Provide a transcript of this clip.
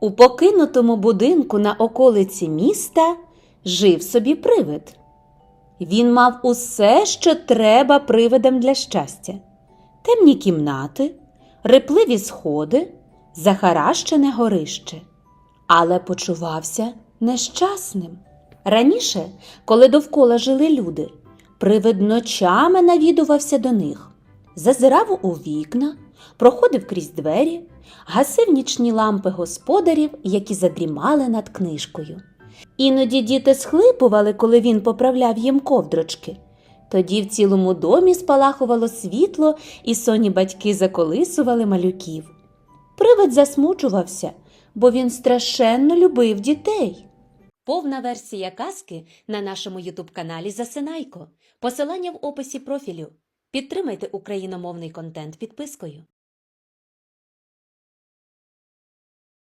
У покинутому будинку на околиці міста жив собі привид. Він мав усе, що треба привидам для щастя: темні кімнати, рипливі сходи, захаращене горище. Але почувався нещасним. Раніше, коли довкола жили люди, привид ночами навідувався до них, зазирав у вікна, проходив крізь двері, гасив нічні лампи господарів, які задрімали над книжкою. Іноді діти схлипували, коли він поправляв їм ковдрочки. Тоді в цілому домі спалахувало світло, і соні батьки заколисували малюків. Привид засмучувався, бо він страшенно любив дітей. Повна версія казки на нашому ютуб-каналі Засинайко. Посилання в описі профілю. Підтримайте україномовний контент підпискою.